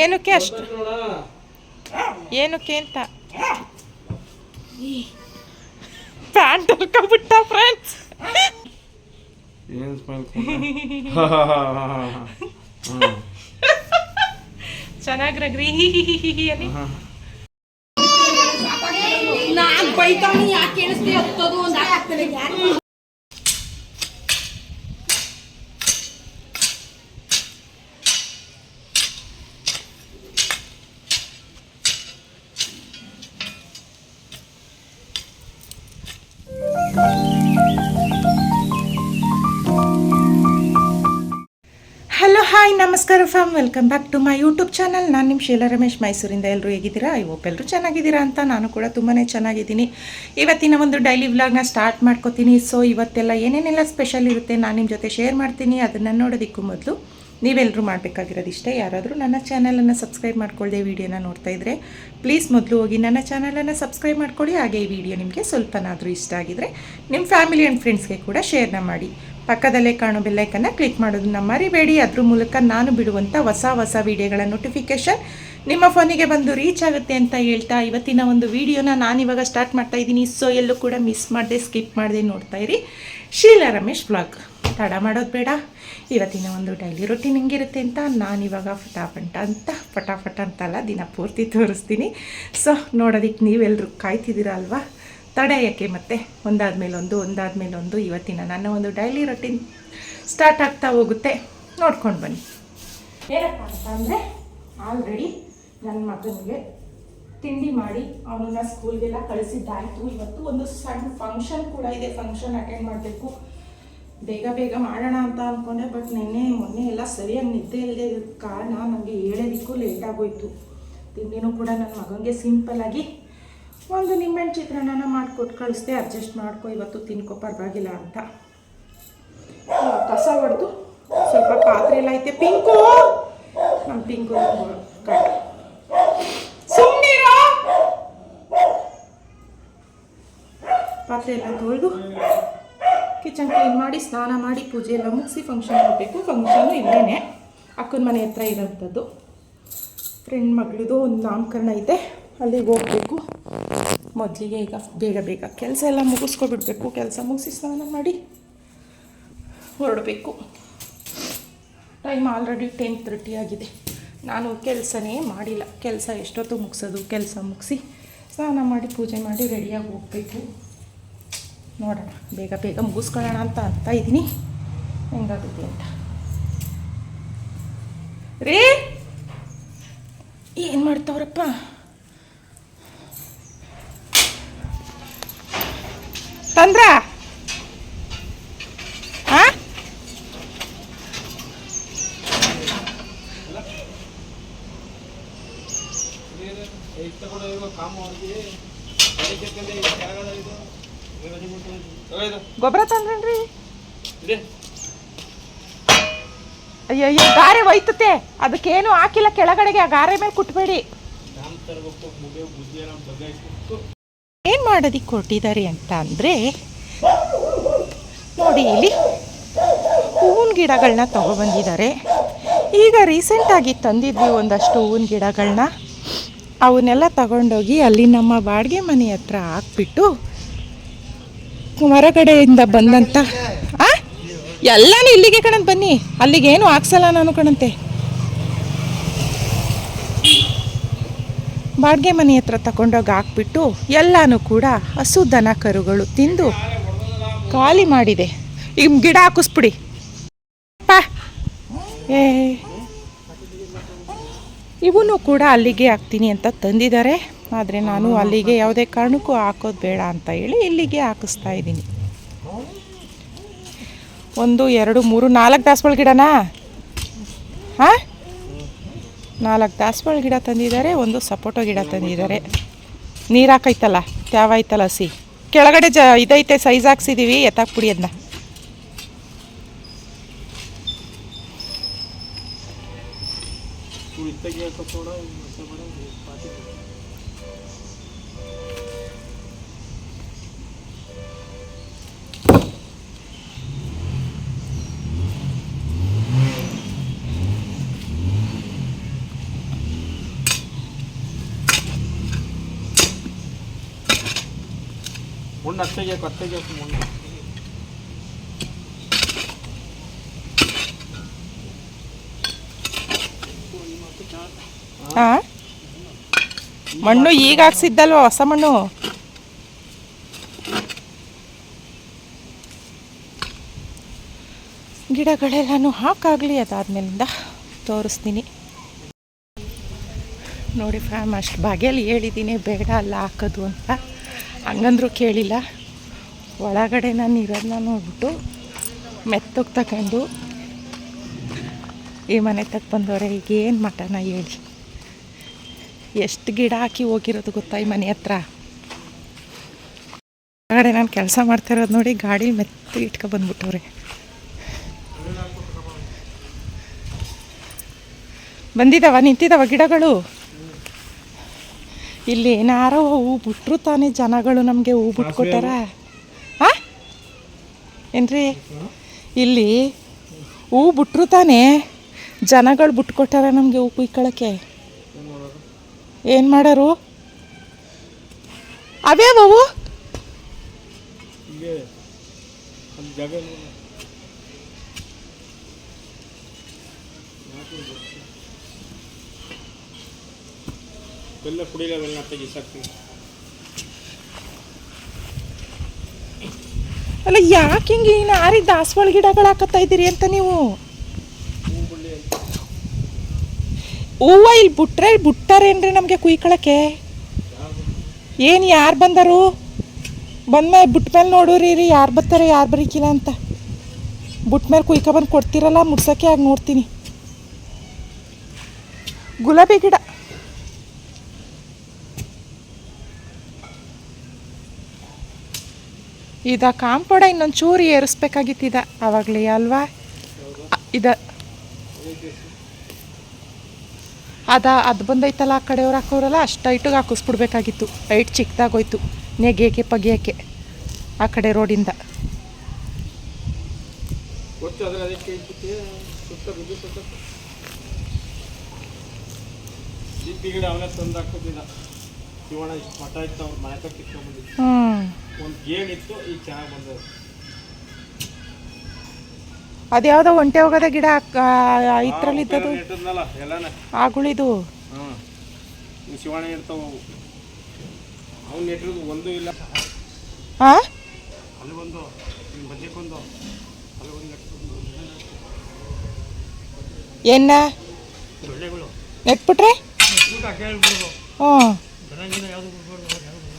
ಏನಕ್ಕೆ ಅಷ್ಟು ಏನಕ್ಕೆ ಅಂತ ಪ್ಯಾಂಟ್ ಹೊಲ್ಕೊಬಿಟ್ಟ ಫ್ರೆಂಡ್ಸ್ ಏನ್ ಸ್ಮೈಲ್ ಚೆನ್ನಾಗ್ರಗ್ರಿ ಅಲ್ಲಿ ನಾನು ಬೈತಾವ್ನಿ ಯಾಕೆ ಕೇಳಿಸ್ತಿ ಹತ್ತೋದು ಒಂದ್ ಆಗ್ತದೆ ನಮಸ್ಕಾರ fam welcome back to my YouTube channel ನಾನು ನಿಮ್ಮ ಶೀಲಾ ರಮೇಶ್, ಮೈಸೂರಿಂದ ಎಲ್ಲರೂ ಹೇಗಿದ್ದೀರಾ? ಐ ಹೋಪ್ ಎಲ್ಲರೂ ಚೆನ್ನಾಗಿದ್ದೀರಾ ಅಂತ ನಾನು ಕೂಡ ತುಂಬಾ ಚೆನ್ನಾಗಿದ್ದೀನಿ. ಇವತ್ತಿನ ಒಂದು ಡೈಲಿ ವ್ಲಾಗ್ನ ಸ್ಟಾರ್ಟ್ ಮಾಡ್ಕೋತೀನಿ. ಸೊ ಇವತ್ತೆಲ್ಲ ಏನೇನೆಲ್ಲ ಸ್ಪೆಷಲ್ ಇರುತ್ತೆ ನಾನು ನಿಮ್ಮ ಜೊತೆ ಶೇರ್ ಮಾಡ್ತೀನಿ. ಅದನ್ನು ನೋಡೋದಕ್ಕೂ ಮೊದಲು ನೀವೆಲ್ಲರೂ ಮಾಡಬೇಕಾಗಿರೋದು ಇಷ್ಟೇ ಯಾರಾದರೂ ನನ್ನ ಚಾನಲನ್ನು ಸಬ್ಸ್ಕ್ರೈಬ್ ಮಾಡ್ಕೊಳ್ಳದೆ ವಿಡಿಯೋನ ನೋಡ್ತಾ ಇದ್ದರೆ ಪ್ಲೀಸ್ ಮೊದಲು ಹೋಗಿ ನನ್ನ ಚಾನಲನ್ನು ಸಬ್ಸ್ಕ್ರೈಬ್ ಮಾಡ್ಕೊಳ್ಳಿ. ಹಾಗೆ ಈ ವಿಡಿಯೋ ನಿಮಗೆ ಸ್ವಲ್ಪನಾದರೂ ಇಷ್ಟ ಆಗಿದರೆ ನಿಮ್ಮ ಫ್ಯಾಮಿಲಿ ಆ್ಯಂಡ್ ಫ್ರೆಂಡ್ಸ್ಗೆ ಕೂಡ ಶೇರ್ನ ಮಾಡಿ. ಪಕ್ಕದಲ್ಲೇ ಕಾಣೋ ಬೆಲ್ಲೈಕನ್ನು ಕ್ಲಿಕ್ ಮಾಡೋದನ್ನ ಮರಿಬೇಡಿ. ಅದ್ರ ಮೂಲಕ ನಾನು ಬಿಡುವಂಥ ಹೊಸ ಹೊಸ ವಿಡಿಯೋಗಳ ನೋಟಿಫಿಕೇಷನ್ ನಿಮ್ಮ ಫೋನಿಗೆ ಬಂದು ರೀಚ್ ಆಗುತ್ತೆ ಅಂತ ಹೇಳ್ತಾ ಇವತ್ತಿನ ಒಂದು ವಿಡಿಯೋನ ನಾನಿವಾಗ ಸ್ಟಾರ್ಟ್ ಮಾಡ್ತಾ ಇದ್ದೀನಿ. ಸೊ ಎಲ್ಲೂ ಕೂಡ ಮಿಸ್ ಮಾಡದೆ ಸ್ಕಿಪ್ ಮಾಡದೆ ನೋಡ್ತಾ ಇರಿ. ಶೀಲಾ ರಮೇಶ್ ಬ್ಲಾಗ್ ತಡ ಮಾಡೋದು ಬೇಡ. ಇವತ್ತಿನ ಒಂದು ಡೈಲಿ ರೊಟೀನ್ ಹೆಂಗಿರುತ್ತೆ ಅಂತ ನಾನಿವಾಗ ಫಟಾಫಟ ಅಂತ, ಫಟಾಫಟ ಅಂತಲ್ಲ, ದಿನ ಪೂರ್ತಿ ತೋರಿಸ್ತೀನಿ. ಸೊ ನೋಡೋದಕ್ಕೆ ನೀವೆಲ್ಲರೂ ಕಾಯ್ತಿದ್ದೀರಾ ಅಲ್ವಾ? ತಡ ಯಾಕೆ ಮತ್ತೆ ಒಂದಾದ ಒಂದು ಒಂದಾದ ಒಂದು ಇವತ್ತಿನ ನನ್ನ ಒಂದು ಡೈಲಿ ರೊಟೀನ್ ಸ್ಟಾರ್ಟ್ ಆಗ್ತಾ ಹೋಗುತ್ತೆ. ನೋಡ್ಕೊಂಡು ಬನ್ನಿ. ಏನಪ್ಪ ಅಂತ ಅಂದರೆ ಆಲ್ರೆಡಿ ನನ್ನ ಮಗನಿಗೆ ತಿಂಡಿ ಮಾಡಿ ಅವನನ್ನ ಸ್ಕೂಲ್ಗೆಲ್ಲ ಕಳಿಸಿದ್ದಾಯಿತು. ಇವತ್ತು ಒಂದು ಸಣ್ಣ ಫಂಕ್ಷನ್ ಕೂಡ ಇದೆ. ಫಂಕ್ಷನ್ ಅಟೆಂಡ್ ಮಾಡಬೇಕು. ಬೇಗ ಬೇಗ ಮಾಡೋಣ ಅಂತ ಅಂದ್ಕೊಂಡೆ ಬಟ್ ನಿನ್ನೆ, ಮೊನ್ನೆ ಎಲ್ಲ ಸರಿಯಾಗಿ ನಿದ್ದೆ ಇಲ್ಲದೆ ಕಾರಣ ನನಗೆ ಹೇಳೋದಕ್ಕೂ ಲೇಟ್ ಆಗೋಯ್ತು. ತಿಂಡಿನೂ ಕೂಡ ನನ್ನ ಮಗನಿಗೆ ಸಿಂಪಲ್ಲಾಗಿ ಒಂದು ನಿಂಬೆಹಣ್ಣು ಚಿತ್ರಾನ್ನ ಮಾಡಿಕೊಟ್ಟು ಕಳಿಸ್ದೆ ಅಡ್ಜಸ್ಟ್ ಮಾಡ್ಕೊ, ಇವತ್ತು ತಿನ್ಕೊ, ಪರವಾಗಿಲ್ಲ ಅಂತ. ಕಸ ಹೊಡೆದು ಸ್ವಲ್ಪ ಪಾತ್ರೆ ಎಲ್ಲ ಐತೆ. ಪಿಂಕು! ನಮ್ಮ ಪಿಂಕು ಕಟ್ಟು ಪಾತ್ರೆ ಎಲ್ಲ ತೊಳೆದು ಕಿಚನ್ ಕ್ಲೀನ್ ಮಾಡಿ, ಸ್ನಾನ ಮಾಡಿ, ಪೂಜೆ ಎಲ್ಲ ಮುಗಿಸಿ ಫಂಕ್ಷನ್ ಹೋಗಬೇಕು. ಫಂಕ್ಷನು ಇಲ್ಲೇ ಅಕ್ಕನ ಮನೆ ಹತ್ರ ಇರೋಂಥದ್ದು. ಫ್ರೆಂಡ್ ಮಗಳದು ಒಂದು ನಾಮಕರಣ ಇದೆ ಅಲ್ಲಿಗೆ ಹೋಗಬೇಕು. ಮೊದಲಿಗೆ ಈಗ ಬೇಗ ಬೇಗ ಕೆಲಸ ಎಲ್ಲ ಮುಗಿಸ್ಕೊಬಿಡ್ಬೇಕು. ಕೆಲಸ ಮುಗಿಸಿ ಸ್ನಾನ ಮಾಡಿ ಹೊರಡಬೇಕು. ಟೈಮ್ ಆಲ್ರೆಡಿ ಟೆನ್ ತರ್ಟಿ ಆಗಿದೆ. ನಾನು ಕೆಲಸನೇ ಮಾಡಿಲ್ಲ. ಕೆಲಸ ಎಷ್ಟೊತ್ತು ಮುಗಿಸೋದು? ಕೆಲಸ ಮುಗಿಸಿ ಸ್ನಾನ ಮಾಡಿ ಪೂಜೆ ಮಾಡಿ ರೆಡಿಯಾಗಿ ಹೋಗಬೇಕು. ನೋಡೋಣ. ಬೇಗ ಬೇಗ ಮುಗಿಸ್ಕೊಳ್ಳೋಣ ಅಂತ ಅಂತ ಇದ್ದೀನಿ. ಹೆಂಗಾಗುತ್ತೆ ಅಂತ. ರೇ! ಏನು ಮಾಡ್ತಾವ್ರಪ್ಪ? ತಂದ್ರ? ಗೊಬ್ಬರ ತಂದ್ರಿ ಅಯ್ಯೋ ಗಾರೆ ಒಯ್ತತೆ ಅದಕ್ಕೇನು ಹಾಕಿಲ್ಲ ಕೆಳಗಡೆಗೆ ಆ ಗಾರೆ ಮೇಲೆ ಕುಟ್ಬೇಡಿ. ಏನು ಮಾಡೋದಿಕ್ಕೆ ಕೊಟ್ಟಿದ್ದಾರೆ ಅಂತ ಅಂದರೆ, ನೋಡಿ ಇಲ್ಲಿ ಹೂವಿನ ಗಿಡಗಳನ್ನ ತೊಗೊಬಂದಿದ್ದಾರೆ. ಈಗ ರೀಸೆಂಟಾಗಿ ತಂದಿದ್ವಿ ಒಂದಷ್ಟು ಹೂವಿನ ಗಿಡಗಳನ್ನ ಅವನ್ನೆಲ್ಲ ತಗೊಂಡೋಗಿ ಅಲ್ಲಿ ನಮ್ಮ ಬಾಡಿಗೆ ಮನೆ ಹತ್ರ ಹಾಕ್ಬಿಟ್ಟು ಹೊರಗಡೆಯಿಂದ ಬಂದಂಥ ಆ? ಎಲ್ಲನೂ ಇಲ್ಲಿಗೆ ಕಣಂತ ಬನ್ನಿ. ಅಲ್ಲಿಗೆ ಏನು ಹಾಕ್ಸಲ್ಲ ನಾನು ಕಣಂತೆ. ಬಾಡಿಗೆ ಮನೆ ಹತ್ರ ತಗೊಂಡೋಗಿ ಹಾಕ್ಬಿಟ್ಟು ಎಲ್ಲನೂ ಕೂಡ ಹಸು ದನ ಕರುಗಳು ತಿಂದು ಖಾಲಿ ಮಾಡಿದೆ. ಈಗ ಗಿಡ ಹಾಕಿಸ್ಬಿಡಿ. ಏ. ಇವನು ಕೂಡ ಅಲ್ಲಿಗೆ ಹಾಕ್ತೀನಿ ಅಂತ ತಂದಿದ್ದಾರೆ. ಆದರೆ ನಾನು ಅಲ್ಲಿಗೆ ಯಾವುದೇ ಕಾರಣಕ್ಕೂ ಹಾಕೋದು ಬೇಡ ಅಂತ ಹೇಳಿ ಇಲ್ಲಿಗೆ ಹಾಕಿಸ್ತಾ ಇದ್ದೀನಿ. ಒಂದು, ಎರಡು, ಮೂರು, ನಾಲ್ಕು ದಾಸವಾಳ ಗಿಡನಾ? ಹಾಂ? ನಾಲ್ಕು ದಾಸವಾಳ ಗಿಡ ತಂದಿದ್ದಾರೆ, ಒಂದು ಸಪೋಟೊ ಗಿಡ ತಂದಿದ್ದಾರೆ. ನೀರು ಹಾಕೈತಲ್ಲ, ತ್ಯಾವ ಐತಲ್ಲ ಹಸಿ? ಕೆಳಗಡೆ ಜ ಇದೈತೆ, ಸೈಜ್ ಹಾಕ್ಸಿದ್ದೀವಿ ಎತ್ತಾಕ್ಬಿಡಿ ಅದನ್ನ ಆ? ಮಣ್ಣು ಈಗ ಹಾಕ್ಸಿದ್ದಲ್ವ ಹೊಸ ಮಣ್ಣು? ಗಿಡಗಳೆಲ್ಲನೂ ಹಾಕಾಗಲಿ ಅದಾದ್ಮೇಲಿಂದ ತೋರಿಸ್ತೀನಿ. ನೋಡಿ ಫ್ಯಾಮ್, ಅಷ್ಟು ಬಾಗಿಯಲ್ಲಿ ಹೇಳಿದ್ದೀನಿ ಬೇಡ, ಅಲ್ಲ ಹಾಕೋದು ಅಂತ. ಹಂಗಂದ್ರೂ ಕೇಳಿಲ್ಲ. ಒಳಗಡೆ ನಾನು ಇರೋದನ್ನ ನೋಡ್ಬಿಟ್ಟು ಮೆತ್ತಗೆ ತಗೊಂಡು ಈ ಮನೆ ತಕ್ಕ ಬಂದವ್ರೆ ಈಗ ಏನು ಹೇಳಿ. ಎಷ್ಟು ಗಿಡ ಹಾಕಿ ಹೋಗಿರೋದು ಗೊತ್ತಾ ಈ ಮನೆ ಹತ್ರ? ಹೊರಗಡೆ ನಾನು ಕೆಲಸ ಮಾಡ್ತಾ ಇರೋದು ನೋಡಿ ಗಾಡಿ ಮೆತ್ತಗೆ ಇಟ್ಕೊ ಬಂದ್ಬಿಟ್ಟವ್ರೆ. ಬಂದಿದ್ದಾವ, ನಿಂತಿದ್ದಾವ ಗಿಡಗಳು? ಇಲ್ಲಿ ಏನಾರೋ ಹೂ ಬಿಟ್ರು ತಾನೇ ಜನಗಳು ನಮಗೆ ಹೂ ಬಿಟ್ಕೊಟ್ಟಾರ? ಆ? ಏನ್ರಿ? ಇಲ್ಲಿ ಹೂ ಬಿಟ್ರು ತಾನೇ ಜನಗಳು ಬಿಟ್ಕೊಟ್ಟಾರ ನಮಗೆ ಹೂ ಕುಯ್ಕೊಳ್ಳೋಕ್ಕೆ ಏನು ಮಾಡೋರು? ಅವೇ ಹೀಗೆ ಅಲ್ಲಿ ಜಾಗ ಇಲ್ಲ. ಬೆಲ್ಲ ಕುಡಿಲ ಬೆಲ್ಲ ಸಾಕ್ತೀನಿ ಅಲ್ಲ, ಯಾಕೆ ಹಿಂಗೆ ಇನ್ನು ಆರಿ ದಾಸವಾಳ ಗಿಡಗಳು ಹಾಕತ್ತಾ ಇದ್ದೀರಿ ಅಂತ ನೀವು? ಹೂವ ಇಲ್ಲಿ ಬಿಟ್ರೆ ಬಿಟ್ಟಾರೇನ್ರಿ ನಮಗೆ ಕುಯ್ಕೊಳಕ್ಕೆ? ಏನು ಯಾರು ಬಂದರು? ಬಂದ್ಮೇಲೆ ಬಿಟ್ಮೇಲೆ ನೋಡೋರಿ ರೀ, ಯಾರು ಬರ್ತಾರೆ, ಯಾರು ಬರೀಕಿಲ್ಲ ಅಂತ. ಬಿಟ್ಮೇಲೆ ಕುಯ್ಕೊಬಂದು ಕೊಡ್ತೀರಲ್ಲ ಮುಡ್ಸೋಕ್ಕೆ ಆಗ ನೋಡ್ತೀನಿ. ಗುಲಾಬಿ ಗಿಡ ಇದ ಕಾಂಪೌಂಡ ಇನ್ನೊಂದು ಚೂರು ಏರಿಸ್ಬೇಕಾಗಿತ್ತಿದ. ಆವಾಗಲೇ ಅಲ್ವಾ? ಇದ ಅದ, ಅದು ಬಂದೈತಲ್ಲ ಆ ಕಡೆಯವ್ರು ಹಾಕೋರಲ್ಲ, ಅಷ್ಟು ಹೈಟಿಗೆ ಹಾಕಿಸ್ಬಿಡ್ಬೇಕಾಗಿತ್ತು. ಹೈಟ್ ಚಿಕ್ಕದಾಗೋಯ್ತು ನೆಗೆಯಕ್ಕೆ ಪಗೆಯಕ್ಕೆ ಆ ಕಡೆ ರೋಡಿಂದ. ಹ್ಞೂ ಒಂದು ಗೇಣಿತ್ತು ಈ ಈಗ ಚೆನ್ನಾಗಿ ಅದ್ಯಾವುದೋ ಒಂಟೆ ಹೋಗೋದ ಗಿಡ ಇದ್ರಲ್ಲಿ ಇದ್ದದು ಎಲ್ಲಾನ ಆಗುಳಿದು ಹಾಂ ಇವು ಶಿವಣ್ಣ ಇರ್ತಾವ. ಅವು ಅವ್ನು ನೆಟ್ಟಿರೋದು ಒಂದೂ ಇಲ್ಲ. ಅಲ್ಲಿ ಒಂದು ನಿಮ್ಮ ಅಲ್ಲಿ ಒಂದು ಏನ ಸೊಳ್ಳೆಗಳು ನೆಟ್ಬಿಟ್ರೆ? ಊಟ ಹ್ಞೂ ಯಾವುದು ಬಿಡ್ಬಾರ್ದು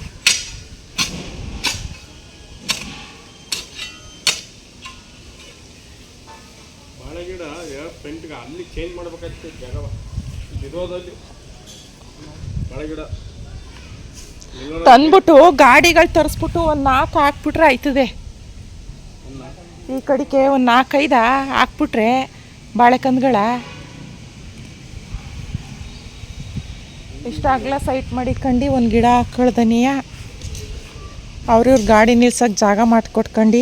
ಪೆಂಟ್ಗೆ ಅಲ್ಲಿ ಚೇಂಜ್ ಮಾಡ್ಬೇಕಾಗ್ತದೆ ಜಾಗವ. ಇರೋದಲ್ಲಿ ಬಳಗಿಡ ತಂದ್ಬಿಟ್ಟು ಗಾಡಿಗಳು ತರಿಸ್ಬಿಟ್ಟು ಒಂದು ನಾಲ್ಕು ಹಾಕ್ಬಿಟ್ರೆ ಆಯ್ತದೆ. ಈ ಕಡೆಗೆ ಒಂದು ನಾಲ್ಕೈದ ಹಾಕ್ಬಿಟ್ರೆ ಬಾಳೆಕಂದ್ಗಳ ಇಷ್ಟ ಅಗಲ ಸೈಟ್ ಮಾಡಿಕೊಂಡು ಒಂದು ಗಿಡ ಹಾಕೊಳ್ದನಿಯ ಅವ್ರಿವ್ರ ಗಾಡಿ ನಿಲ್ಸೋಕೆ ಜಾಗ ಮಾಡಿಕೊಟ್ಕೊಂಡು.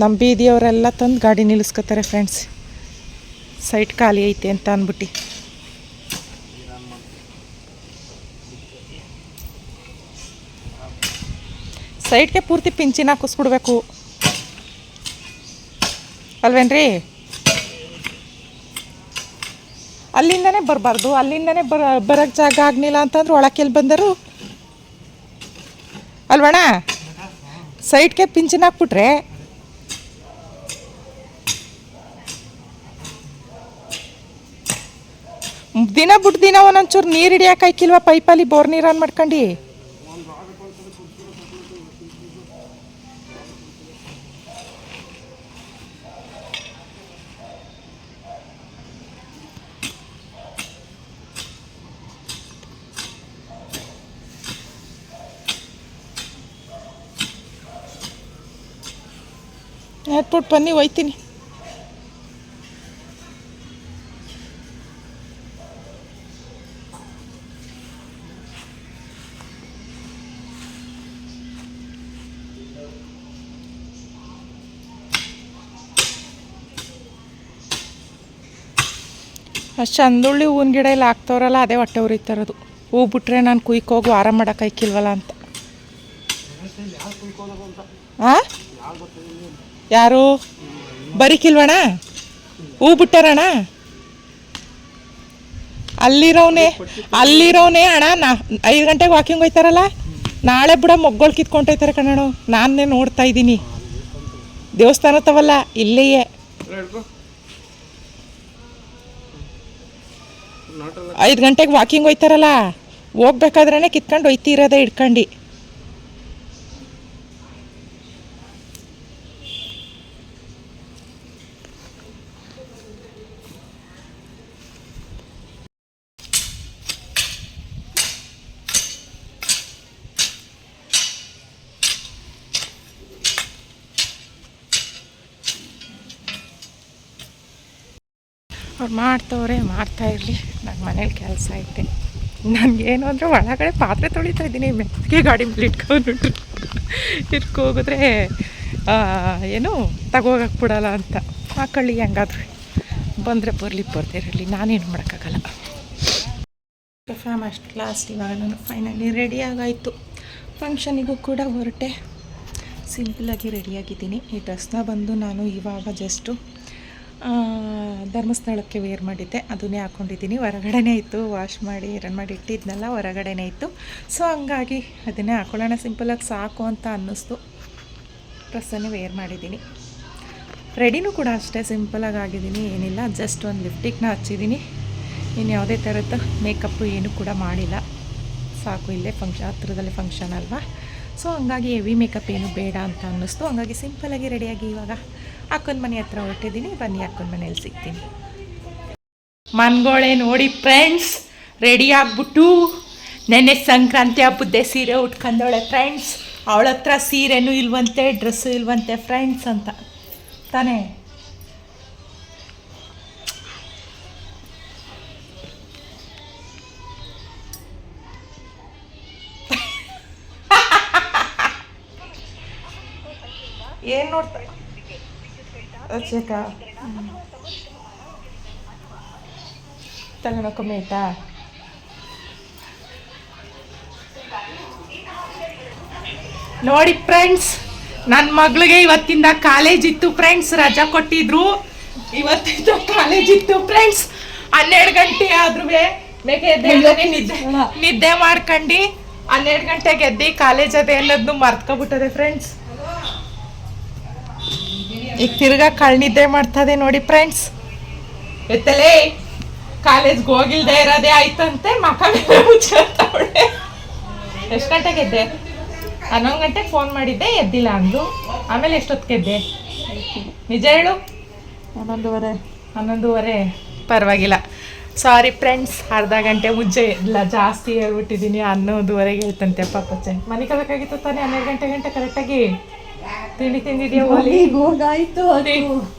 ನಮ್ಮ ಬೀದಿಯವರೆಲ್ಲ ತಂದು ಗಾಡಿ ನಿಲ್ಲಿಸ್ಕೊತಾರೆ ಫ್ರೆಂಡ್ಸ್ ಸೈಟ್ ಖಾಲಿ ಐತೆ ಅಂತ ಅಂದ್ಬಿಟ್ಟು. ಸೈಟ್ಗೆ ಪೂರ್ತಿ ಪಿಂಚಿನ ಹಾಕಿಸ್ಬಿಡ್ಬೇಕು. ಅಲ್ವೇನ್ರಿ? ಅಲ್ಲಿಂದನೇ ಬರಬಾರ್ದು, ಅಲ್ಲಿಂದನೇ ಬರ ಬರೋಕ್ಕೆ ಜಾಗ ಆಗಲಿಲ್ಲ ಅಂತಂದ್ರೆ ಒಳಕ್ಕೆಲ್ಲಿ ಬಂದರು? ಅಲ್ವಣ್ಣ? ಸೈಟ್ಗೆ ಪಿಂಚಿನ ಹಾಕ್ಬಿಟ್ರೆ ದಿನ ಬಿಟ್ಟು ದಿನ ಒಂದೊಂಚೂರು ನೀರು ಹಿಡಿಯಕ್ಕೆ ಹಾಕಿಲ್ವಾ ಪೈಪಲ್ಲಿ ಬೋರ್ ನೀರು ಆನ್ ಮಾಡ್ಕೊಂಡು ನೆಟ್ಬಿಟ್ಟು ಬನ್ನಿ, ಒಯ್ತೀನಿ. ಅಷ್ಟು ಚಂದುಳ್ಳಿ ಹೂವಿನ ಗಿಡ ಇಲ್ಲಿ ಹಾಕ್ತವ್ರಲ್ಲ, ಅದೇ ಹೊಟ್ಟೆ ಉರಿತಾರದು ಹೂ ಬಿಟ್ರೆ ನಾನು ಕುಯ್ಕೋಗಿ ವಾರ ಮಾಡೋಕೆ ಐಕಿಲ್ವಲ್ಲ ಅಂತ. ಆ? ಯಾರು? ಬರಿಕಿಲ್ವಣ ಹೂ ಬಿಟ್ಟಾರಣ ಅಲ್ಲಿರೋನೇ ಅಲ್ಲಿರೋನೇ ಅಣ್ಣ, ನಾ ಐದು ಗಂಟೆಗೆ ವಾಕಿಂಗ್ ಹೋಯ್ತಾರಲ್ಲ? ನಾಳೆ ಬಿಡ ಮೊಗ್ಗಳು ಕಿತ್ಕೊಂಡೋಯ್ತಾರೆ ಕಣ್ಣು ನಾನೇ ನೋಡ್ತಾ ಇದ್ದೀನಿ. ದೇವಸ್ಥಾನ ತವಲ್ಲ, ಇಲ್ಲಿಯೇ. ಐದು ಗಂಟೆಗೆ ವಾಕಿಂಗ್ ಹೋಯ್ತಾರಲ್ಲ ಹೋಗ್ಬೇಕಾದ್ರೆ ಕಿತ್ಕೊಂಡು ಹೋಯ್ತಿರೋದೇ ಹಿಡ್ಕೊಂಡು ಅವ್ರು ಮಾಡ್ತವ್ರೆ, ಮಾಡ್ತಾ ಇರಲಿ. ನನ್ನ ಮನೇಲಿ ಕೆಲಸ ಐತೆ. ನನಗೇನು ಅಂದರೆ ಒಳಗಡೆ ಪಾತ್ರೆ ತೊಳಿತಾ ಇದ್ದೀನಿ. ಮೆತ್ತಿಗೆ ಗಾಡಿ ಮೇಲೆ ಇಟ್ಕೊಂಡ್ಬಿಟ್ರು ಇಟ್ಕೋಗಿದ್ರೆ ಏನು ತಗೋಗಕ್ಕೆ ಬಿಡಲ್ಲ ಅಂತ. ಹಾಕೊಳ್ಳಿ ಹೆಂಗಾದ್ರು ಬಂದರೆ ಬರಲಿ ಇರಲಿ. ನಾನೇನು ಮಾಡೋಕ್ಕಾಗಲ್ಲ. ಫ್ಯಾಮ್ ಅಷ್ಟು ಲಾಸ್ಟ್ ಇವಾಗ ನಾನು ಫೈನಲಿ ರೆಡಿ ಆಗಾಯಿತು. ಫಂಕ್ಷನಿಗೂ ಕೂಡ ಹೊರಟೆ. ಸಿಂಪಲಾಗಿ ರೆಡಿಯಾಗಿದ್ದೀನಿ ಈ ಡ್ರೆಸ್ನ ಬಂದು ನಾನು ಇವಾಗ ಜಸ್ಟು ಧರ್ಮಸ್ಥಳಕ್ಕೆ ವೇರ್ ಮಾಡಿದ್ದೆ. ಅದನ್ನೇ ಹಾಕ್ಕೊಂಡಿದ್ದೀನಿ ಹೊರಗಡೆನೇ ಇತ್ತು. ವಾಶ್ ಮಾಡಿ ರನ್ ಮಾಡಿ ಇಟ್ಟಿದ್ನಲ್ಲ, ಹೊರಗಡೆನೇ ಇತ್ತು. ಸೊ ಹಂಗಾಗಿ ಅದನ್ನೇ ಹಾಕೊಳ್ಳೋಣ. ಸಿಂಪಲಾಗಿ ಸಾಕು ಅಂತ ಅನ್ನಿಸ್ತು. ಡ್ರೆಸ್ಸನ್ನೇ ವೇರ್ ಮಾಡಿದ್ದೀನಿ. ರೆಡಿನೂ ಕೂಡ ಅಷ್ಟೇ. ಸಿಂಪಲಾಗಿ ಆಗಿದ್ದೀನಿ. ಏನಿಲ್ಲ. ಜಸ್ಟ್ ಒಂದು ಲಿಫ್ಟಿಕ್ನ ಹಚ್ಚಿದ್ದೀನಿ. ಇನ್ನು ಯಾವುದೇ ಥರದ ಮೇಕಪ್ಪು ಏನೂ ಕೂಡ ಮಾಡಿಲ್ಲ. ಸಾಕು, ಇಲ್ಲೇ ಫಂಕ್ಷನ್ ಹತ್ರದಲ್ಲಿ ಫಂಕ್ಷನ್ ಅಲ್ವಾ? ಸೊ ಹಂಗಾಗಿ ಹೆವಿ ಮೇಕಪ್ ಏನು ಬೇಡ ಅಂತ ಅನ್ನಿಸ್ತು. ಹಂಗಾಗಿ ಸಿಂಪಲಾಗಿ ರೆಡಿಯಾಗಿ ಇವಾಗ ಅಕ್ಕನ ಮನೆ ಹತ್ರ ಹೊರಟಿದ್ದೀನಿ, ಬನ್ನಿ ಅಕ್ಕನ ಮನೇಲಿ ಸಿಗ್ತೀನಿ. ಮನ್ಗೋಳೆ ನೋಡಿ ಫ್ರೆಂಡ್ಸ್ ರೆಡಿ ಆಗ್ಬಿಟ್ಟು ನೆನ್ನೆ ಸಂಕ್ರಾಂತಿ ಹಬ್ಬದ್ದೆ ಸೀರೆ ಉಟ್ಕೊಂಡವಳೆ ಫ್ರೆಂಡ್ಸ್ ಅವಳ ಹತ್ರ ಸೀರೆನೂ ಇಲ್ವಂತೆ ಡ್ರೆಸ್ಸು ಇಲ್ವಂತೆ ಫ್ರೆಂಡ್ಸ್ ಅಂತ. ತಾನೇ? ಏನು ನೋಡ್ತಾ ಅಚ್ಚಕ. ತಲೆನೋಕ ಮೇಯ್ತಾ ನೋಡಿ ಫ್ರೆಂಡ್ಸ್ ನನ್ನ ಮಗಳಿಗೆ ಇವತ್ತಿಂದ ಕಾಲೇಜ್ ಇತ್ತು ಫ್ರೆಂಡ್ಸ್ ರಜಾ ಕೊಟ್ಟಿದ್ರು. ಇವತ್ತಿಂದ ಕಾಲೇಜ್ ಇತ್ತು ಫ್ರೆಂಡ್ಸ್ ಹನ್ನೆರಡು ಗಂಟೆ ಆದ್ರೂ ನಿದ್ದೆ ನಿದ್ದೆ ಮಾಡ್ಕೊಂಡು ಹನ್ನೆರಡು ಗಂಟೆಗೆ ಎದ್ದು ಕಾಲೇಜ್ ಅದೇ ಅನ್ನೋದನ್ನು ಮರ್ತ್ಕೊಬಿಟ್ಟದೆ ಫ್ರೆಂಡ್ಸ್. ಈಗ ತಿರ್ಗಾ ಕಳ್ನಿದ್ದೆ ಮಾಡ್ತದೆ ನೋಡಿ ಫ್ರೆಂಡ್ಸ್ ಎತ್ತಲೇ ಕಾಲೇಜ್ಗೆ ಹೋಗಿಲ್ದೆ ಇರೋದೇ ಆಯ್ತಂತೆ ಮಕ ಮೇಲೆ ಎಷ್ಟು ಗಂಟೆಗೆ ಎದ್ದೆ? ಹನ್ನೊಂದು ಗಂಟೆಗೆ ಫೋನ್ ಮಾಡಿದ್ದೆ ಎದ್ದಿಲ್ಲ ಅಂದು ಆಮೇಲೆ ಎಷ್ಟೊತ್ತಿಗೆ ಎದ್ದೆ? ನಿಜ ಹೇಳು. ಹನ್ನೊಂದುವರೆ. ಹನ್ನೊಂದುವರೆ. ಪರವಾಗಿಲ್ಲ. ಸಾರಿ ಫ್ರೆಂಡ್ಸ್ ಅರ್ಧ ಗಂಟೆ ಮುಂಚೆ ಇಲ್ಲ ಜಾಸ್ತಿ ಹೇಳ್ಬಿಟ್ಟಿದ್ದೀನಿ ಹನ್ನೊಂದುವರೆಗೆ ಹೇಳ್ತಂತೆ ಪಾಪಚ್ಚೆ. ಮನೆ ಕಬೇಕಾಗಿತ್ತು ತಾನೇ ಹನ್ನೆರಡು ಗಂಟೆ ಗಂಟೆ ಕರೆಕ್ಟಾಗಿ ತಿಂಡಿ ತಿಂದಿದ್ಯಾ ಓಲಿ? ಹೋಗಾಯ್ತು ಅದು.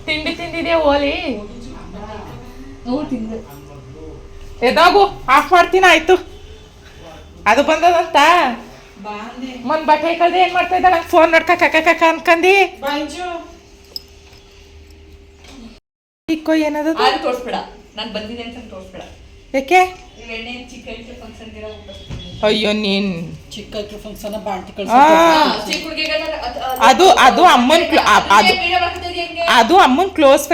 ತಿಂಡಿ ತಿಂದಿದ್ಯಾ ಓಲಿ? ಹ್ಞೂ ತಿಂದೆ. ಎದಾಗು ಆಫ್ ಮಾಡ್ತೀನಿ ಆಯ್ತು. ಅದು ಬಂದದಂತ? ಮೊನ್ ಬಟ್ಟೆ ಕಳ್ದೆ ಏನ್ ಮಾಡ್ತಾ ಇದ್ದಾಳ? ಫೋನ್ ನೋಡ್ಕ ಕಕ್ಕ ಕಕ್ಕ ಅನ್ಕಂದಿ. ಇಕ್ಕೋ ಏನದು ಆರು ತೋರಿಸ್ಬೇಡ. ನಾನು ಬಂದಿದೆ ಅಂತ ತೋರಿಸ್ಬೇಡ. ಯಾಕೆ ಎಣ್ಣೆ ಚಿಕ್ಕ ಫಂಕ್ಷನ್ ಅಯ್ಯೋ ನೀನ್. ಅದು ಅದು ಅಮ್ಮನ್ ಕ್ಲೋ- ಅದು ಅದು ಅಮ್ಮನ್ ಕ್ಲೋಸ್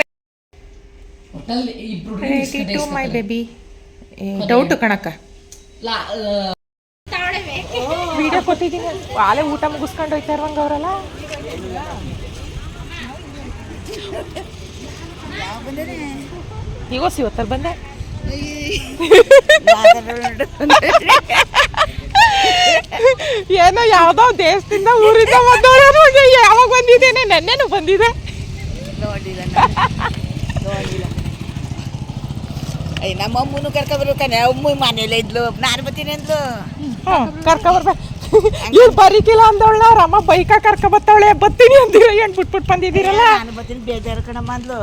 ಇಬ್ರು ಟು ಮೈ ಬೇಬಿ ಡೌಟ್ ಕಣಕ್ಕ. ವಿಡಿಯೋ ಕೊಟ್ಟಿದ್ದೀನಿ. ಆಲೆ ಊಟ ಮುಗಿಸ್ಕೊಂಡು ಹೋಯ್ತಾ ಇರುವಂಗ ಅವರಲ್ಲ ಈಗ ಇವತ್ತಲ್ಲಿ ಬಂದೆ. ಏನೋ ಯಾವ್ದೋ ದೇಶದಿಂದ ಊರಿಂದ ಬಂದವರು ಯಾವಾಗ ಬಂದಿದ್ದೇನೆ ನೆನ್ನೆನು ಬಂದಿದೆ. ಅಯ್ಯ ನಮ್ಮ ಅಮ್ಮನು ಕರ್ಕೊಬರ್ಬೇಕಾನೆ ಅಮ್ಮ ಮನೇಲೆ ಇದ್ಲು. ನಾನು ಬರ್ತೀನಿ ಅಂದ್ಲು ಕರ್ಕ ಕರ್ಕೊಬರ್ಬೇಕು ಇವ್ರು ಬರೀಕಿಲ್ಲ ಅಂದವಳ ರಮ್ಮ ಬೈಕ ಕರ್ಕ ಬತ್ತವಳೆ ಬತ್ತೀನಿ ಅಂದಿರ ಏನ್ ಬಿಟ್ ಬಿಟ್ ಬಂದಿದ್ದೀರಲ್ಲ ನಾನು ಬರ್ತೀನಿ. ಬೇಜಾರು ಕಣಮ್ಮ ಅಂದ್ಲು.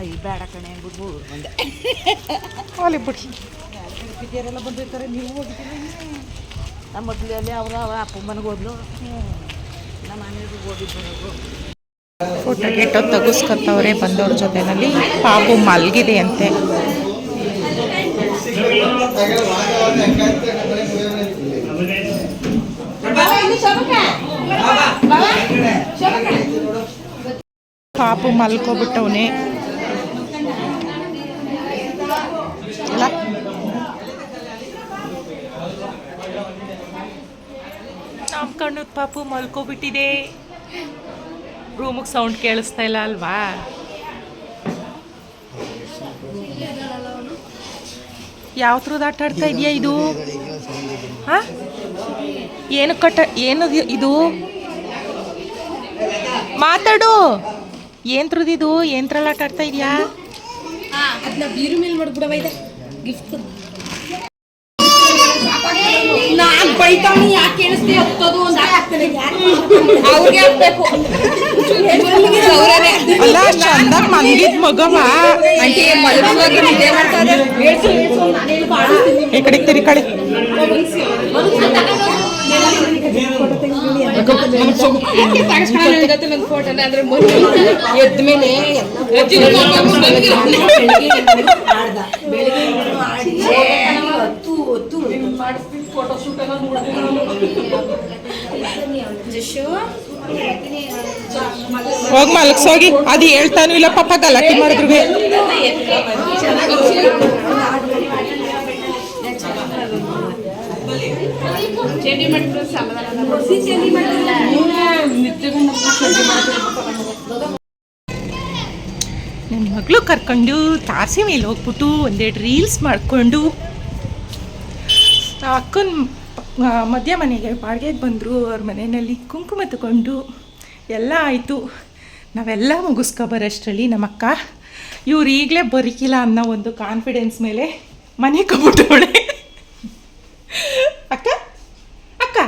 ಅಯ್ಯ ಬೇಡ ಕಣೆ ಅಂದ್ಬಿಟ್ಟು ಬಂದೆ. ಹೋಲಿ ಬಿಡಿ. ನಮ್ಮ ಮಕ್ಕಳಲ್ಲಿ ಅವರು ಅವರ ಅಪ್ಪ ಮನೆಗೆ ಹೋದ್ಲು. ನಮ್ಮ ಮನೆಗೆ ಹೋಗಿ ಬರೋದು ಫೋಟೋ ಗೇಟೋ ತೆಗಿಸ್ಕೊತವ್ರೆ ಬಂದವ್ರ ಜೊತೆನಲ್ಲಿ. ಪಾಪು ಮಲ್ಗಿದೆ ಅಂತೆ ಪಾಪು ಮಲ್ಕೊಬಿಟ್ಟವನೆ. ಕಣ್ಣದ ಪಾಪು ಮಲ್ಕೋಬಿಟ್ಟಿದೆ. ರೂಮಿಗೆ ಸೌಂಡ್ ಕೇಳಿಸ್ತಾ ಇಲ್ಲ ಅಲ್ವಾ? ಯಾವ ಥರದ್ದು ಆಟ ಆಡ್ತಾ ಇದೆಯಾ ಇದು? ಹಾ? ಏನು ಕಟ್ಟ, ಏನು ಇದು? ಮಾತಾಡು. ಏನ್ ಇದು? ಏನ್ತ್ರಲ್ಲಿ ಆಟ ಆಡ್ತಾ ಇದೆಯಾ? ಅದನ್ನ ಬೀರು ಮೇಲೆ ಮಾಡ್ಬಿಡವ ಇದೆ. ಗಿಫ್ಟ್ ನಾನ್ ಬೈತಾವನಿ ಯಾಕೆ ಕೇಳಿಸ್ತೀಯ? ಹತ್ತೋದು ಒಂದು ಆಗ್ತದೆ. ಅವ್ರಿಗೆ ಹಾಕ್ಬೇಕು ಅವ್ರೇನೆ ಅಲ್ಲ ಚಂದ ಮನ್ಗಿದ್ ಮಗವ ಆಂಟಿ ಮಲಗುವಾಗ ನಿದ್ದೆ ಮಾಡ್ತಾ ಇದೆ ಹೇಳ್ಸು ಹೇಳ್ಸು ನಾನು ಹೇಳಿ ಬಾಳಿಸ್ತೀನಿ ಈ ಕಡೆ ತಿರಿ ಕಡೆ. ಫೋಟೋನ ಅಂದ್ರೆ ಎದ್ದ ಹೋಗಿ ಮಲಗ್ಸೋಗಿ ಅದು ಹೇಳ್ತಾನು ಇಲ್ಲ, ಪಾಪ ಗಲಾಟೆ ಮಾಡಿದ್ರು. ನನ್ನ ಮಗಳು ಕರ್ಕೊಂಡು ತಾರಸಿ ಮೇಲೆ ಹೋಗ್ಬಿಟ್ಟು ಒಂದೆರಡು ರೀಲ್ಸ್ ಮಾಡಿಕೊಂಡು ಅಕ್ಕನ ಮಧ್ಯ ಮನೆಗೆ, ಬಾಡಿಗೆಗೆ ಬಂದರು, ಅವ್ರ ಮನೆಯಲ್ಲಿ ಕುಂಕುಮ ತಗೊಂಡು ಎಲ್ಲ ಆಯಿತು. ನಾವೆಲ್ಲ ಮುಗಿಸ್ಕೊಬರೋಷ್ಟರಲ್ಲಿ ನಮ್ಮ ಅಕ್ಕ ಇವ್ರು ಈಗಲೇ ಬರಿಕಿಲ್ಲ ಅನ್ನೋ ಒಂದು ಕಾನ್ಫಿಡೆನ್ಸ್ ಮೇಲೆ ಮನೆ ಕಬಿಟ್ಟವಳೆ. ಅಕ್ಕ ಅಕ್ಕ.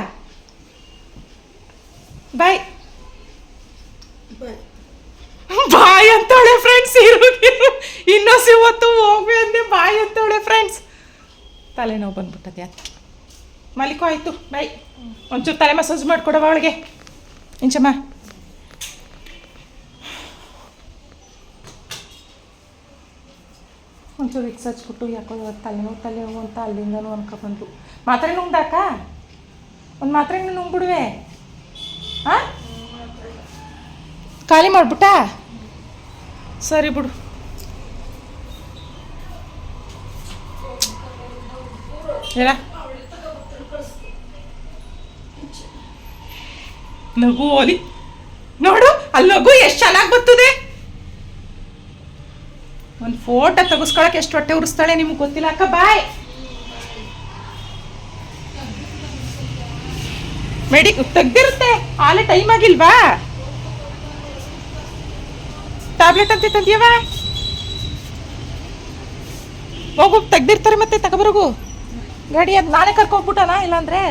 ಬಾಯ್. ಬಾಯ್ ಅಂತವಳೆ ಫ್ರೆಂಡ್ಸ್ ಇನ್ನೊಸಿ ಇವತ್ತು ಹೋಗ್ಬೇ ಅಂದೆ, ಬಾಯ್ ಅಂತವಳೆ ಫ್ರೆಂಡ್ಸ್ ತಲೆನೋವು ಬಂದ್ಬಿಟ್ಟದೆ ಮಲಿಕೋ ಆಯಿತು, ಬಾಯ್. ಒಂಚೂರು ತಲೆ ಮಸಾಜ್ ಮಾಡಿಕೊಡವ ಅವಳಿಗೆ. ಇಂಚಮ್ಮ ಒಂಚೂರು ವಿಕ್ಸ್ ಹಚ್ಬಿಟ್ಟು ಯಾಕೋ ಇವತ್ತು ತಲೆನೋವು ತಲೆನೋವು ಅಂತ ಅಲ್ಲಿಂದನೂ ಅನ್ಕೊಬಂದು ಮಾತ್ರೆ ನುಂಗ್ದಾಕ? ಒಂದು ಮಾತ್ರೆ ನುಂಗ್ಬಿಡುವೆ. ಹಾಂ ಖಾಲಿ ಮಾಡಿಬಿಟ್ಟಾ? ಸರಿ ಬಿಡು. ಹೇಳ ನಗು ಓಲಿ ನೋಡು ಅಲ್ಲಿ ನಗು ಎಷ್ಟು ಚೆನ್ನಾಗಿ ಬರ್ತದೆ. ಫೋಟೋ ತೆಗಿಸ್ಕೊಳಕ್ಕೆ ಎಷ್ಟು ಹೊಟ್ಟೆ ಉರಿಸ್ತಾಳೆ ನಿಮ್ಗೆ ಗೊತ್ತಿಲ್ಲ? ಅಕ್ಕ ಬಾಯ್. ಮೆಡಿ ತೆಗ್ದಿರುತ್ತೆ. ಆಲೆ ಟೈಮ್ ಆಗಿಲ್ವಾ? ಟ್ಯಾಬ್ಲೆಟ್ ಅಂತ ತಂದ್ಯವ ಹೋಗು ತೆಗ್ದಿರ್ತಾರೆ ಮತ್ತೆ ತಗೊಬರೋಗು. ಗಾಡಿ ಅದು ನಾನೇ ಕರ್ಕೊಂಡ್ಬಿಟ್ಟನಾ ಇಲ್ಲಾಂದ್ರೆ?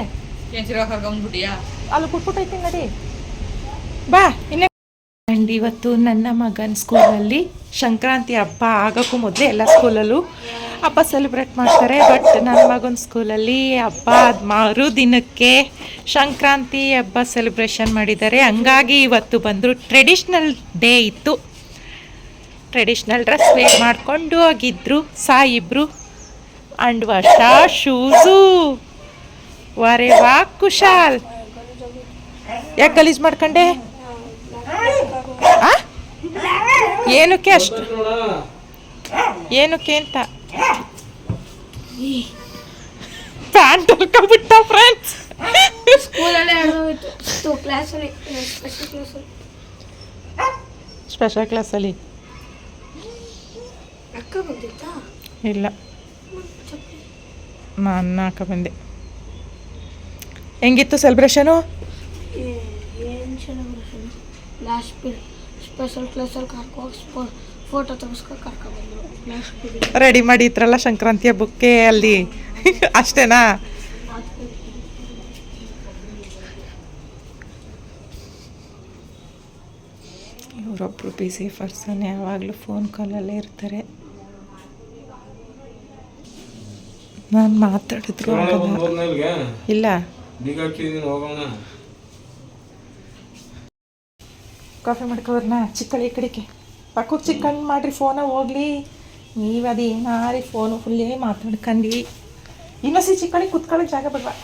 ಅಲ್ಲಿ ಕುಟ್ಬಿಟ್ಟೈತಿ ನಡಿ. ಬಾ ಇನ್ನೇ ಆ್ಯಂಡ್ ಇವತ್ತು ನನ್ನ ಮಗನ ಸ್ಕೂಲಲ್ಲಿ ಸಂಕ್ರಾಂತಿ ಹಬ್ಬ ಆಗೋಕ್ಕೂ ಮೊದಲೇ ಎಲ್ಲ ಸ್ಕೂಲಲ್ಲೂ ಹಬ್ಬ ಸೆಲೆಬ್ರೇಟ್ ಮಾಡ್ತಾರೆ. ಬಟ್ ನನ್ನ ಮಗನ ಸ್ಕೂಲಲ್ಲಿ ಹಬ್ಬ ಅದು ಮಾರು ದಿನಕ್ಕೆ ಸಂಕ್ರಾಂತಿ ಹಬ್ಬ ಸೆಲೆಬ್ರೇಷನ್ ಮಾಡಿದ್ದಾರೆ. ಹಂಗಾಗಿ ಇವತ್ತು ಬಂದರು ಟ್ರೆಡಿಷ್ನಲ್ ಡೇ ಇತ್ತು. ಟ್ರೆಡಿಷ್ನಲ್ ಡ್ರೆಸ್ ವೇರ್ ಮಾಡಿಕೊಂಡು ಹೋಗಿದ್ರು. ಸಾಯಿಬ್ರು ಅಂಡ್ ವರ್ಷ ಶೂಸು. ವರೆ ವಾ ಕುಶಾಲ್. ಯಾಕೆ ಗಲೀಜು ಮಾಡ್ಕೊಂಡೆ ಆ? ಏನಕ್ಕೆ ಅಷ್ಟು? ಏನಕ್ಕೆ ಅಂತ? ಪ್ಯಾಂಟ್ ಹೊಲ್ಕೊಬಿಟ್ಟ ಫ್ರೆಂಡ್ಸ್ ಸ್ಪೆಷಲ್ ಕ್ಲಾಸಲ್ಲಿ ಇಲ್ಲ. ನಾನು ಹಾಕ ಬಂದೆ. ಹೆಂಗಿತ್ತು ಸೆಲೆಬ್ರೇಷನು ಲಾಸ್ಟ್ ಸ್ಪೆಷಲ್ ಪ್ಲೇಸಲ್ಲಿ ಕರ್ಕೊ ಫೋಟೋ ತೆಗೆಸ್ಕೊಂಡು ಕರ್ಕೊಬಂದ್ರು ಲಾಸ್ಟ್ ರೆಡಿ ಮಾಡಿ ಇತ್ರಲ್ಲ ಸಂಕ್ರಾಂತಿ ಹಬ್ಬಕ್ಕೆ ಅಲ್ಲಿ ಅಷ್ಟೇನಾ? ಇವರೊಬ್ಬರು ಬಿಸಿ ಪರ್ಸನ್ ಯಾವಾಗಲೂ ಫೋನ್ ಕಾಲಲ್ಲೇ ಇರ್ತಾರೆ. ನಾನು ಮಾತಾಡಿದ್ರು. ಇಲ್ಲ. ಕಾಫಿ ಮಾಡ್ಕೋದ್ರನ್ನ ಚಿಕ್ಕಳಿ ಈ ಕಡೆಗೆ. ಪಕ್ಕಕ್ಕೆ ಚಿಕ್ಕಂಡು ಮಾಡ್ರಿ ಫೋನ ಹೋಗ್ಲಿ. ನೀವು ಅದು ಏನಾರಿ ಫೋನು ಫುಲ್ಲೇ ಮಾತಾಡ್ಕಂಡು ಇನ್ನೊಸಿ ಚಿಕ್ಕಳಿ ಕುತ್ಕೊಳ್ಳೋಕೆ ಜಾಗ ಬಿಡ್ವಾ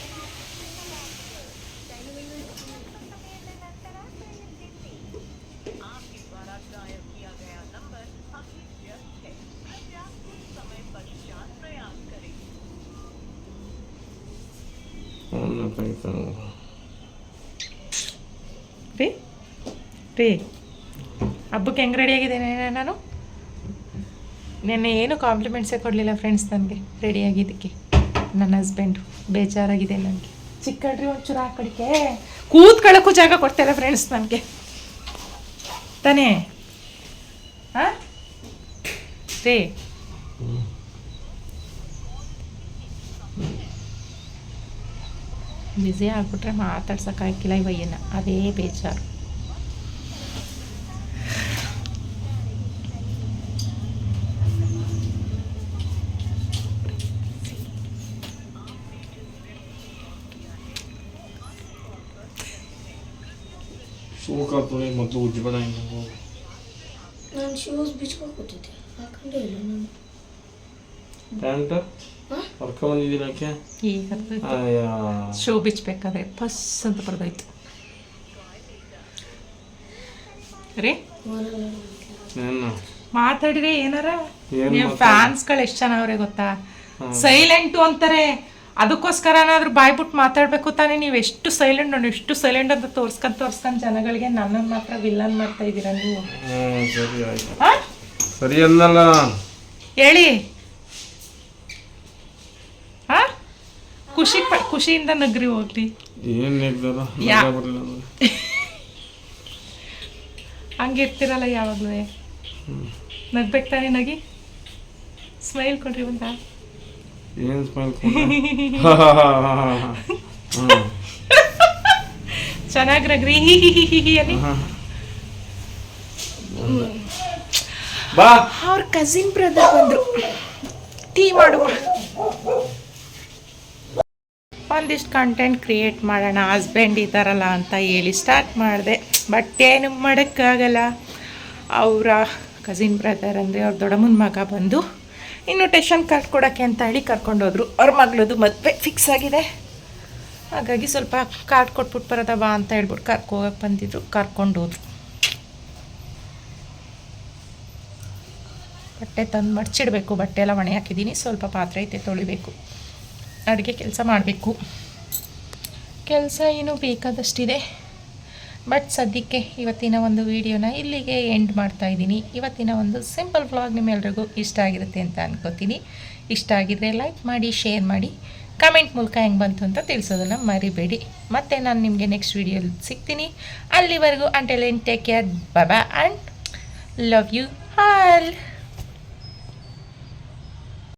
ನೆನಪಾಯ್ತು ರೀ ರೀ ಹಬ್ಬಕ್ಕೆ ಹೆಂಗೆ ರೆಡಿ ಆಗಿದ್ದೇನೆ ನಾನು? ನೆನ್ನೆ ಏನು ಕಾಂಪ್ಲಿಮೆಂಟ್ಸೇ ಕೊಡಲಿಲ್ಲ ಫ್ರೆಂಡ್ಸ್ ನನಗೆ ರೆಡಿಯಾಗಿದ್ದಕ್ಕೆ ನನ್ನ ಹಸ್ಬೆಂಡು ಬೇಜಾರಾಗಿದೆ ನನಗೆ. ಚಿಕ್ಕಡ್ರಿ ಒಂಚೂರು ಹಾಕಡಿಕೆ ಕೂತ್ಕೊಳ್ಳೋಕ್ಕೂ ಜಾಗ ಕೊಡ್ತಾರೆ ಫ್ರೆಂಡ್ಸ್ ನನಗೆ. ತಾನೇ? ಹಾಂ ರೀ. ಬ್ಯುಸಿ ಆಗ್ಬಿಟ್ರೆ ಮಾತಾಡ್ಸೋಕ್ಕಾಗಿಲ್ಲ ಇವಯ್ಯನ ಅದೇ ಬೇಜಾರು. ಶೂ ಕಾರ್ತದೆ ಮೊದಲು ಉಜ್ಜಬೇಡ ಹಿಂಗೆ ನಾನು ಶೂಸ್ ಬಿಚ್ಕೊಂಡು ಹಾಕೊಂಡೇ ಇಲ್ಲ ನಾನು ಪ್ಯಾಂಟ್ ಹೊರ್ಕೊಂಬಂದಿದ್ದೀನಿ ಯಾಕೆ ಈಗ ಶೂ ಬಿಚ್ಚಬೇಕಾದ್ರೆ ಫಸ್ ಅಂತ ಬರೋದಾಯ್ತು ರೀ ಮಾತಾಡಿದ್ರೆ ಮಾತಾಡಿರಿ ಏನಾರ ಫ್ಯಾನ್ಸ್ಗಳು ಎಷ್ಟು ಚೆನ್ನಾವ್ರೆ ಗೊತ್ತಾ? ಸೈಲೆಂಟು ಅಂತಾರೆ. ಅದಕ್ಕೋಸ್ಕರ ಏನಾದ್ರು ಬಾಯ್ಬಿಟ್ಟು ಮಾತಾಡಬೇಕು ತಾನೇ? ನೀವು ಎಷ್ಟು ಸೈಲೆಂಟ್ ನೋಡಿ ಎಷ್ಟು ಸೈಲೆಂಟ್ ಅಂತ ತೋರ್ಸ್ಕೊಂಡ್ ತೋರ್ಸ್ಕೊಂಡ್ ಜನಗಳಿಗೆ ನನ್ನನ್ನು ಮಾತ್ರ ವಿಲ್ಲನ್ ಮಾಡ್ತಾ ಇದ್ದೀರಾ ನೀವು? ಸರಿ ಆಯ್ತು. ಹೇಳಿ. ಹಾ? ಖುಷಿ ಪ ಖುಷಿಯಿಂದ ನಗ್ರಿ ಹೋಗ್ಲಿ. ಏನು ನಿರ್ಧಾರ ಯಾ- ನಗ ಬರಲಿಲ್ಲ ನನಗೆ. ಹಂಗಿರ್ತಿರಲ್ಲ ಯಾವಾಗಲೂ. ನಗ್ಬೇಕು ತಾನೇ ನಗಿ? ಸ್ಮೈಲ್ ಕೊಡ್ರಿ ಒಂದ? ಏನು ಸ್ಮೈಲ್ ಚೆನ್ನಾಗಿ ನಗ್ರಿ ಹಿ ಹಿ ಹಿ ಹಿ ಹಿ ಅಲ್ಲಿ ಬಾ. ಅವ್ರ ಕಸಿನ್ ಬ್ರದರ್ ಬಂದ್ರು. ಟೀ ಮಾಡುವ ಒಂದಿಷ್ಟು ಕಂಟೆಂಟ್ ಕ್ರಿಯೇಟ್ ಮಾಡೋಣ ಹಸ್ಬೆಂಡ್ ಇದ್ದಾರಲ್ಲ ಅಂತ ಹೇಳಿ ಸ್ಟಾರ್ಟ್ ಮಾಡಿದೆ. ಬಟ್ ಏನು ಮಾಡೋಕ್ಕಾಗಲ್ಲ. ಅವರ ಕಸಿನ್ ಬ್ರದರ್ ಅಂದರೆ ಅವ್ರ ದೊಡ್ಡಮ್ಮನ ಮಗ ಬಂದು ಇನ್ವಿಟೇಷನ್ ಕಾರ್ಡ್ ಕೊಡೋಕ್ಕೆ ಅಂತ ಹೇಳಿ ಕರ್ಕೊಂಡೋದ್ರು. ಅವ್ರ ಮಗಳದು ಮದುವೆ ಫಿಕ್ಸ್ ಆಗಿದೆ. ಹಾಗಾಗಿ ಸ್ವಲ್ಪ ಕಾರ್ಡ್ ಕೊಟ್ಬಿಟ್ಟು ಬಾ ಅಂತ ಹೇಳ್ಬಿಟ್ಟು ಕರ್ಕೋಗಕ್ಕೆ ಬಂದಿದ್ರು. ಕರ್ಕೊಂಡೋದ್ರು. ಬಟ್ಟೆ ತಂದು ಮಡ್ಚಿಡಬೇಕು. ಬಟ್ಟೆ ಎಲ್ಲ ಒಣೆ ಹಾಕಿದ್ದೀನಿ. ಸ್ವಲ್ಪ ಪಾತ್ರೆ ಐತೆ ತೊಳಿಬೇಕು. ಅಡುಗೆ ಕೆಲಸ ಮಾಡಬೇಕು. ಕೆಲಸ ಏನು ಬೇಕಾದಷ್ಟಿದೆ. ಬಟ್ ಸದ್ಯಕ್ಕೆ ಇವತ್ತಿನ ಒಂದು ವಿಡಿಯೋನ ಇಲ್ಲಿಗೆ ಎಂಡ್ ಮಾಡ್ತಾ ಇದ್ದೀನಿ. ಇವತ್ತಿನ ಒಂದು ಸಿಂಪಲ್ ವ್ಲಾಗ್ ನಿಮ್ಮೆಲ್ರಿಗೂ ಇಷ್ಟ ಆಗಿರುತ್ತೆ ಅಂತ ಅನ್ಕೋತೀನಿ. ಇಷ್ಟ ಆಗಿದ್ರೆ ಲೈಕ್ ಮಾಡಿ ಶೇರ್ ಮಾಡಿ. ಕಮೆಂಟ್ ಮೂಲಕ ಹೆಂಗೆ ಬಂತು ಅಂತ ತಿಳಿಸೋದನ್ನು ಮರಿಬೇಡಿ. ಮತ್ತು ನಾನು ನಿಮಗೆ ನೆಕ್ಸ್ಟ್ ವಿಡಿಯೋಲಿ ಸಿಗ್ತೀನಿ. ಅಲ್ಲಿವರೆಗೂ ಅಂಟೆಲ್ ಟೇಕ್ ಕೇರ್ ಬಾಬಾ ಆ್ಯಂಡ್ ಲವ್ ಯು ಆಲ್